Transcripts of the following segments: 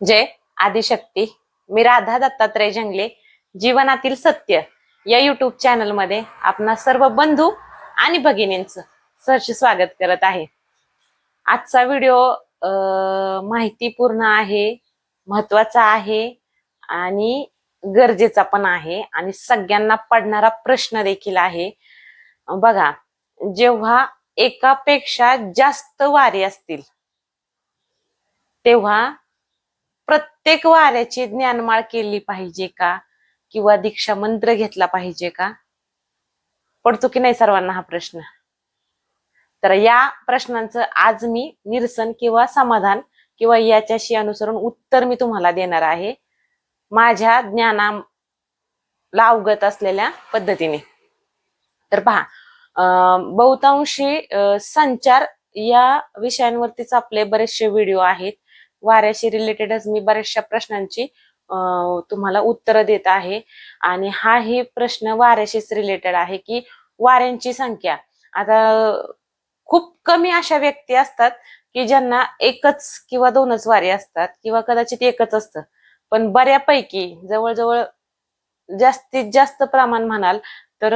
जय आदिशक्ती. मी राधा दत्तात्रय जंगले जीवनातील सत्य. या युट्यूब चॅनलमध्ये आपणा सर्व बंधू आणि भगिनींचं सहर्ष स्वागत करत आहे. आजचा व्हिडिओ माहितीपूर्ण आहे महत्त्वाचा आहे आणि गरजेचा पण आहे आणि सगळ्यांना पडणारा प्रश्न देखील आहे. बघा जेव्हा एकापेक्षा जास्त वारी असतील तेव्हा प्रत्येक वाऱ्याची ज्ञानमाळ केली पाहिजे का? किंवा दीक्षा मंत्र घेतला पाहिजे का? पडतो की नाही सर्वांना हा प्रश्न? तर या प्रश्नांचं आज मी निरसन किंवा समाधान किंवा याच्याशी अनुसरून उत्तर मी तुम्हाला देणार आहे. माझ्या ज्ञानाला अवगत असलेल्या पद्धतीने. तर पहा अं, बहुतांशी संचार या विषयांवरतीच आपले बरेचसे व्हिडिओ आहेत. वाऱ्याशी रिलेटेडच मी बऱ्याचशा प्रश्नांची तुम्हाला उत्तरं देत आहे. आणि हा ही प्रश्न वाऱ्याशीच रिलेटेड आहे की वाऱ्यांची संख्या. आता खूप कमी अशा व्यक्ती असतात की ज्यांना एकच किंवा दोनच वारे असतात किंवा कदाचित एकच असतं. पण बऱ्यापैकी जवळजवळ जास्तीत जास्त प्रमाण म्हणाल तर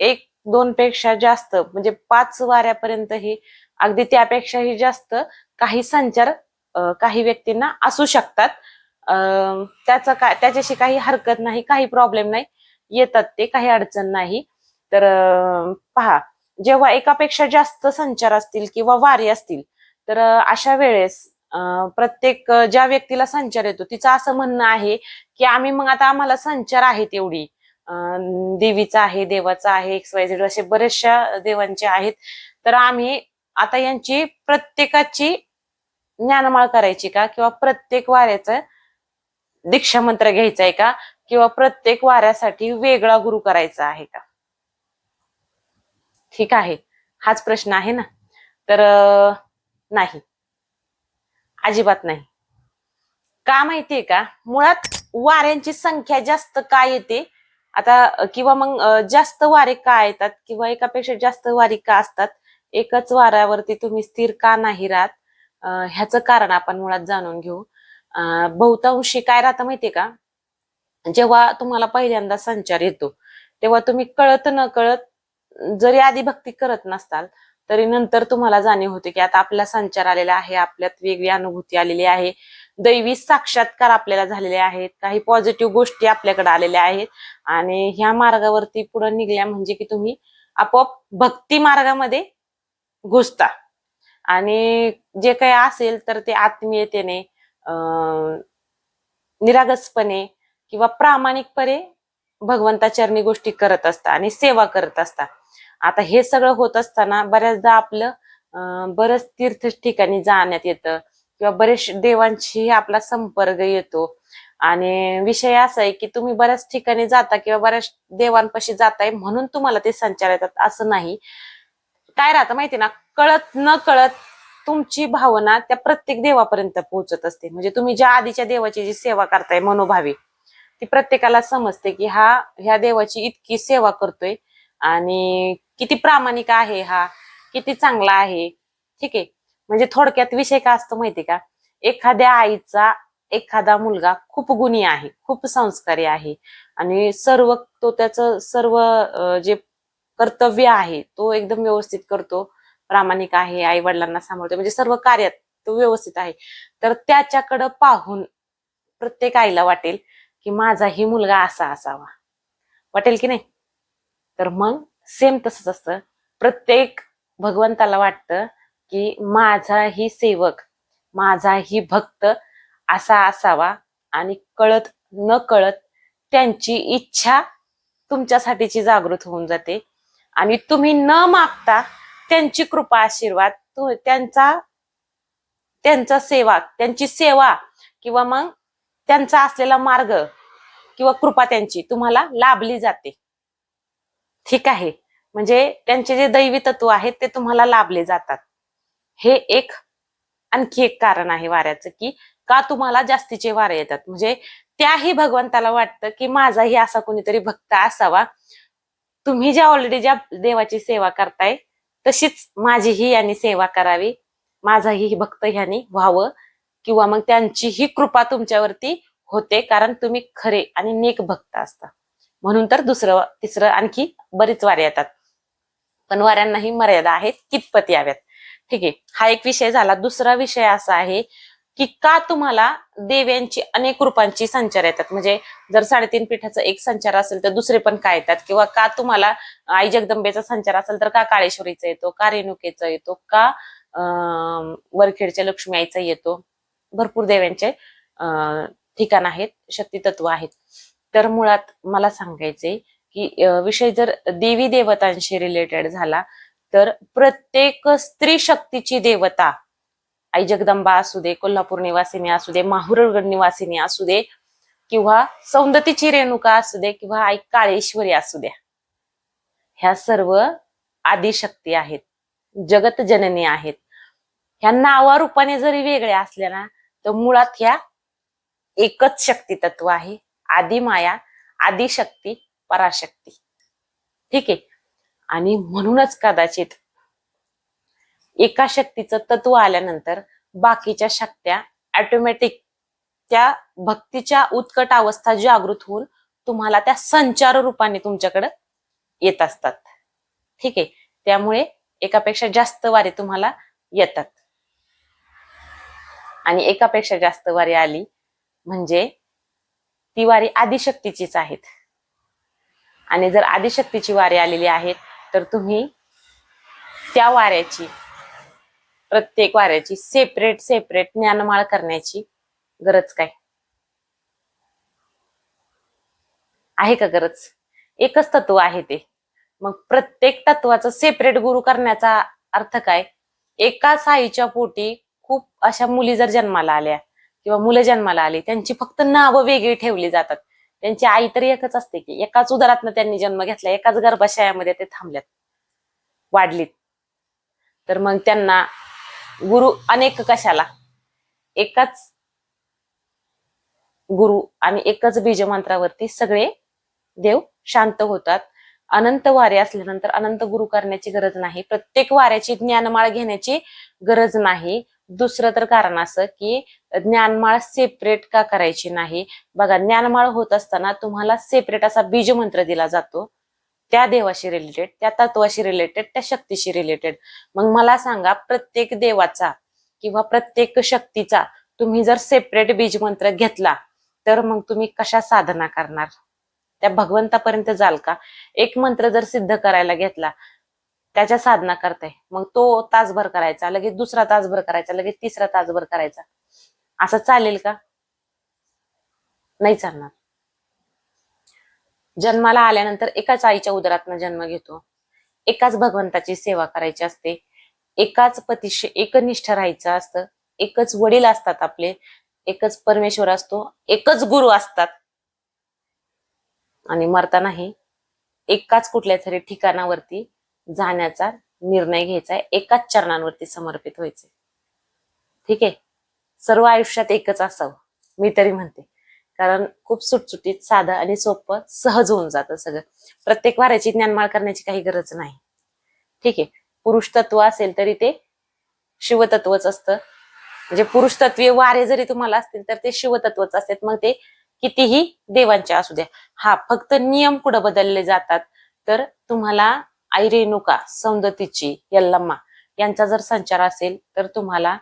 एक दोन पेक्षा जास्त म्हणजे पाच वाऱ्यापर्यंत ही अगदी त्यापेक्षाही जास्त काही संचार काही व्यक्तींना असू शकतात. त्याचा त्याचं काय त्याच्याशी काही हरकत नाही काही प्रॉब्लेम नाही. येतात ते काही अडचण नाही. तर पहा जेव्हा एकापेक्षा जास्त संचार असतील किंवा वारी असतील तर अशा वेळेस प्रत्येक ज्या व्यक्तीला संचार येतो तिचं असं म्हणणं आहे की आम्ही मग आता आम्हाला संचार आहे तेवढी देवीचा आहे देवाचा आहे एक्स वाय झेड असे बरेचशा देवांचे आहेत. तर आम्ही आता यांची प्रत्येकाची ज्ञानमाळ करायची का? किंवा प्रत्येक वाऱ्याचं दीक्षा मंत्र घ्यायचा आहे का? किंवा प्रत्येक वाऱ्यासाठी वेगळा गुरु करायचा आहे का? ठीक आहे. हाच प्रश्न आहे ना? तर नाही. अजिबात नाही. का माहितीये का? मुळात वाऱ्यांची संख्या जास्त का येते? आता किंवा मग जास्त वारे का येतात? किंवा एकापेक्षा जास्त वारी का असतात? एकाच वाऱ्यावरती तुम्ही स्थिर का नाही राहत? ह्याचं कारण आपण मुळात जाणून घेऊ. बहुतांशी काय राहतं माहितीये का? जेव्हा तुम्हाला पहिल्यांदा संचार येतो तेव्हा तुम्ही कळत न कळत जरी आधी भक्ती करत नसताल तरी नंतर तुम्हाला जाणीव होते की आता आपला संचार आलेला आहे आपल्यात वेगळी अनुभूती आलेली आहे. दैवी साक्षात्कार आपल्याला झालेले आहेत काही पॉझिटिव्ह गोष्टी आपल्याकडे आलेल्या आहेत आणि ह्या मार्गावरती पुढे निघल्या म्हणजे की तुम्ही आपोआप भक्ती मार्गामध्ये घुसता. आणि जे काही असेल तर ते आत्मीयतेने निरागसपणे किंवा प्रामाणिकपणे भगवंताचरणी गोष्टी करत असता आणि सेवा करत असता आता हे सगळं होत असताना बऱ्याचदा आपलं बरंच तीर्थ ठिकाणी जाण्यात येतं किंवा बरेच देवांशी आपला संपर्क येतो. आणि विषय असा आहे की तुम्ही बऱ्याच ठिकाणी जाता किंवा बऱ्याच देवांपाशी जाताय म्हणून तुम्हाला ते संचार येतात असं नाही. काय राहतं माहिती ना? कळत न कळत तुमची भावना त्या प्रत्येक देवापर्यंत पोहोचत असते. म्हणजे तुम्ही ज्या आधीच्या देवाची जी सेवा करताय मनोभावी ती प्रत्येकाला समजते की हा ह्या देवाची इतकी सेवा करतोय आणि किती प्रामाणिक आहे हा किती चांगला आहे. ठीक आहे? म्हणजे थोडक्यात विषय का असतो माहिती का? एखाद्या आईचा एखादा मुलगा खूप गुणी आहे खूप संस्कारी आहे आणि सर्व तो त्याचं सर्व जे कर्तव्य आहे तो एकदम व्यवस्थित करतो. प्रामाणिक आहे आई वडिलांना सांभाळतो म्हणजे सर्व कार्यात तो व्यवस्थित आहे. तर त्याच्याकडं पाहून प्रत्येक आईला वाटेल की माझाही मुलगा असा असावा. वाटेल की नाही? तर मग सेम तसंच असतं. प्रत्येक भगवंताला वाटतं की माझाही सेवक माझाही भक्त असा असावा आणि कळत न कळत त्यांची इच्छा तुमच्यासाठीची जागृत होऊन जाते. आणि तुम्ही न मागता त्यांची कृपा आशीर्वाद त्यांचा त्यांचा सेवा त्यांची सेवा किंवा मग त्यांचा असलेला मार्ग किंवा कृपा त्यांची तुम्हाला लाभली जाते. ठीक आहे. म्हणजे त्यांचे जे दैवी तत्व आहेत ते तुम्हाला लाभले जातात. हे एक आणखी एक कारण आहे वाऱ्याचं की का तुम्हाला जास्तीचे वारे येतात. म्हणजे त्याही भगवंताला वाटतं की माझाही असा कोणीतरी भक्त असावा. तुम्ही ज्या ऑलरेडी ज्या देवाची सेवा करताय तशीच माझीही यांनी सेवा करावी. माझाही भक्त ह्यानी व्हावं किंवा मग त्यांची ही कृपा तुमच्यावरती होते कारण तुम्ही खरे आणि नेक भक्त असता. म्हणून तर दुसरं तिसरं आणखी बरीच वारे येतात. पण वाऱ्यांनाही मर्यादा आहेत कितपत याव्यात. ठीक आहे. हा एक विषय झाला. दुसरा विषय असा आहे की का तुम्हाला देव्यांची अनेक रूपांची संचार येतात? म्हणजे जर साडेतीन पीठाचा एक संचार असेल तर दुसरे पण काय येतात? किंवा का तुम्हाला आई जगदंबेचा संचार असेल तर का काळेश्वरीचा येतो का रेणुकेचा येतो का वरखेडच्या लक्ष्मी आईचा येतो? भरपूर देव्यांचे ठिकाण आहेत शक्ती तत्व आहेत. तर मुळात मला सांगायचे की विषय जर देवी देवतांशी रिलेटेड झाला तर प्रत्येक स्त्री शक्तीची देवता आई जगदंबा असू दे कोल्हापूर निवासिनी असू दे माहुरगड निवासिनी असू दे किंवा सौंदतीची रेणुका असू दे किंवा आई काळेश्वरी असू द्या. ह्या सर्व आदिशक्ती आहेत जगत जननी आहेत. ह्या नावारूपाने जरी वेगळ्या असल्या ना तर मुळात ह्या एकच शक्ती तत्व आहे आदिमाया आदिशक्ती पराशक्ती. ठीक आहे? आणि म्हणूनच कदाचित एका शक्तीचं तत्व आल्यानंतर बाकीच्या शक्त्या ऑटोमॅटिक त्या भक्तीच्या उत्कट अवस्था जागृत होऊन तुम्हाला त्या संचार रूपाने तुमच्याकडे येत असतात. ठीक आहे? त्यामुळे एकापेक्षा जास्त वारे तुम्हाला येतात. आणि एकापेक्षा जास्त वारी आली म्हणजे ती वारी आदिशक्तीचीच आहेत. आणि जर आदिशक्तीची वारी आलेली आहेत तर तुम्ही त्या वाऱ्याची प्रत्येक वाऱ्याची सेपरेट सेपरेट ज्ञानमाळ करण्याची गरज काय? आहे का गरज? एकच तत्व आहे ते. मग प्रत्येक तत्वाचं सेपरेट गुरु करण्याचा अर्थ काय? एका साईच्या पोटी खूप अशा मुली जर जन्माला आल्या किंवा मुलं जन्माला आली त्यांची फक्त नावं वेगळी ठेवली जातात. त्यांची आई तरी एकच असते की एकाच उदरातनं त्यांनी जन्म घेतला एकाच गर्भाशयामध्ये ते थांबल्यात वाढलीत. तर मग त्यांना गुरु अनेक कशाला? एकाच गुरु आणि एकच बीज मंत्रावरती सगळे देव शांत होतात. अनंत वारे असल्यानंतर अनंत गुरु करण्याची गरज नाही. प्रत्येक वाऱ्याची ज्ञानमाळ घेण्याची गरज नाही. दुसरं तर कारण असं की ज्ञानमाळ सेपरेट का करायची नाही? बघा ज्ञानमाळ होत असताना तुम्हाला सेपरेट असा बीज मंत्र दिला जातो. त्या देवाशी रिलेटेड त्या तत्वाशी रिलेटेड त्या शक्तीशी रिलेटेड मग मला सांगा प्रत्येक देवाचा किंवा प्रत्येक शक्तीचा तुम्ही जर सेपरेट बीज मंत्र घेतला तर मग तुम्ही कशा साधना करणार? त्या भगवंतापर्यंत जाल का? एक मंत्र जर सिद्ध करायला घेतला त्याच्या साधना करताय. मग तो तासभर करायचा लगेच दुसरा तासभर करायचा लगेच तिसरा तासभर करायचा. असं चालेल का? नाही चालणार. जन्माला आल्यानंतर एकाच आईच्या उदरातनं जन्म घेतो. एकाच भगवंताची सेवा करायची असते. एकाच पतीशी एकनिष्ठ राहायचं असतं. एकच वडील असतात आपले. एकच परमेश्वर असतो. एकच गुरु असतात. आणि मरतानाही एकाच कुठल्या तरी ठिकाणावरती जाण्याचा निर्णय घ्यायचा. आहे एकाच चरणांवरती समर्पित व्हायचंय ठीक आहे? सर्व आयुष्यात एकच असावं. मी तरी म्हणते. कारण खूप सुटसुटीत साधं आणि सोपं सहज होऊन जातं सगळं. प्रत्येक वाऱ्याची ज्ञानमाळ करण्याची काही गरज नाही. ठीक आहे. पुरुष तत्व असेल तरी ते शिवतत्वच असतं. म्हणजे पुरुष तत्वे वारे जरी तुम्हाला असतील तर ते शिवतत्वच असतात. मग ते कितीही देवांचे असू द्या. हा फक्त नियम कुठं बदलले जातात? तर तुम्हाला आई रेणुका सौंदतीची यल्लम्मा यांचा जर संचार असेल तर तुम्हाला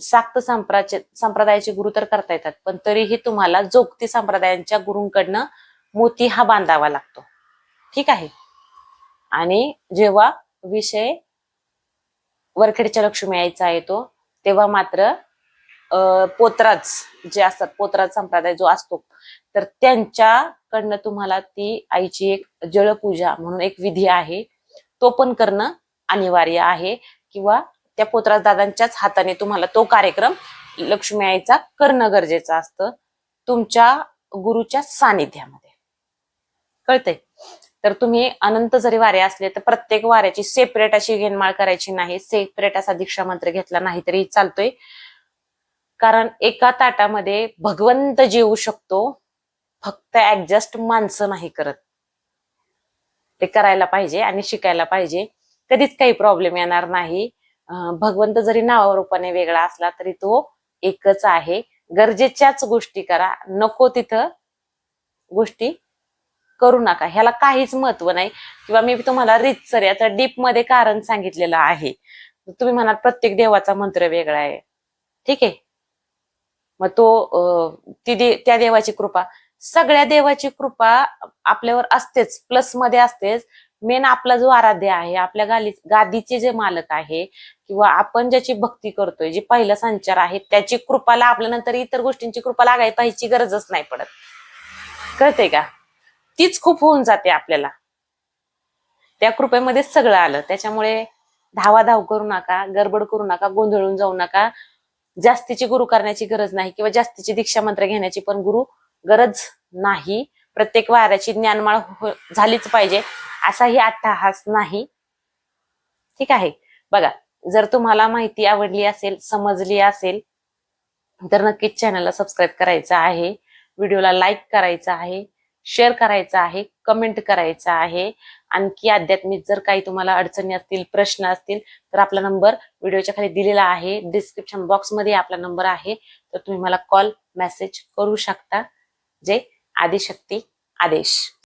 साक्त संप्राचे संप्रदायाचे गुरु तर करता येतात पण तरीही तुम्हाला जोगती संप्रदायांच्या गुरूंकडनं मोती हा बांधावा लागतो. ठीक आहे? आणि जेव्हा विषय वरखेडच्या लक्ष्मी आईचा येतो तेव्हा मात्र पोत्राज जे असतात पोत्राज संप्रदाय जो असतो तर त्यांच्याकडनं तुम्हाला ती आईची एक जळपूजा म्हणून एक विधी आहे. तो पण करणं अनिवार्य आहे किंवा त्या पोतराज दादांच्याच हाताने तुम्हाला तो कार्यक्रम लक्ष्मी आईचा करणं गरजेचं असतं. तुमच्या गुरुच्या सानिध्यामध्ये. कळतंय? तर तुम्ही अनंत जरी वारे असले तर प्रत्येक वाऱ्याची सेपरेट अशी घेणमाळ करायची नाही. सेपरेट असा दीक्षा मंत्र घेतला नाही तरी चालतोय. कारण एका ताटामध्ये भगवंत जेवू शकतो फक्त ऍडजस्ट माणसं नाही करत. ते करायला पाहिजे आणि शिकायला पाहिजे. कधीच काही प्रॉब्लेम येणार नाही. भगवंत जरी नावारूपाने वेगळा असला तरी तो एकच आहे. गरजेच्याच गोष्टी करा. नको तिथं गोष्टी करू नका. ह्याला काहीच महत्त्व नाही. किंवा मी तुम्हाला रितसर याचा डीपमध्ये कारण सांगितलेलं आहे. तुम्ही म्हणाल प्रत्येक देवाचा मंत्र वेगळा आहे. ठीक आहे? मग तो ती दे, त्या देवाची कृपा. सगळ्या देवाची कृपा आपल्यावर असतेच. प्लसमध्ये असतेच. मेन आपला जो आराध्य आहे आपल्या गाली गादीचे जे मालक आहे किंवा आपण ज्याची भक्ती करतोय जी पहिला संचार आहे त्याची कृपाला आपल्या नंतर इतर गोष्टींची कृपा लागायला पाहिजे गरजच नाही पडत. कळते का? तीच खूप होऊन जाते आपल्याला. त्या कृपेमध्ये सगळं आलं. त्याच्यामुळे धावाधाव करू नका गडबड करू नका गोंधळून जाऊ नका. जास्तीची गुरु करण्याची गरज नाही किंवा जास्तीची दीक्षा मंत्र घेण्याची पण गुरु गरज नाही. प्रत्येक वाऱ्याची ज्ञानमाळ हो-, हो-, झालीच पाहिजे. असाही अट्टहास नाही. ठीक आहे. बघा जर तुम्हाला माहिती आवडली असेल समजली असेल तर नक्कीच चॅनलला सबस्क्राईब करायचं आहे. व्हिडिओला लाईक करायचं आहे. शेअर करायचं आहे. कमेंट करायचं आहे. आणखी आध्यात्मिक जर काही तुम्हाला अडचणी असतील प्रश्न असतील तर आपला नंबर व्हिडिओच्या खाली दिलेला आहे. डिस्क्रिप्शन बॉक्समध्ये आपला नंबर आहे. तर तुम्ही मला कॉल मेसेज करू शकता. जे आदिशक्ती आदेश.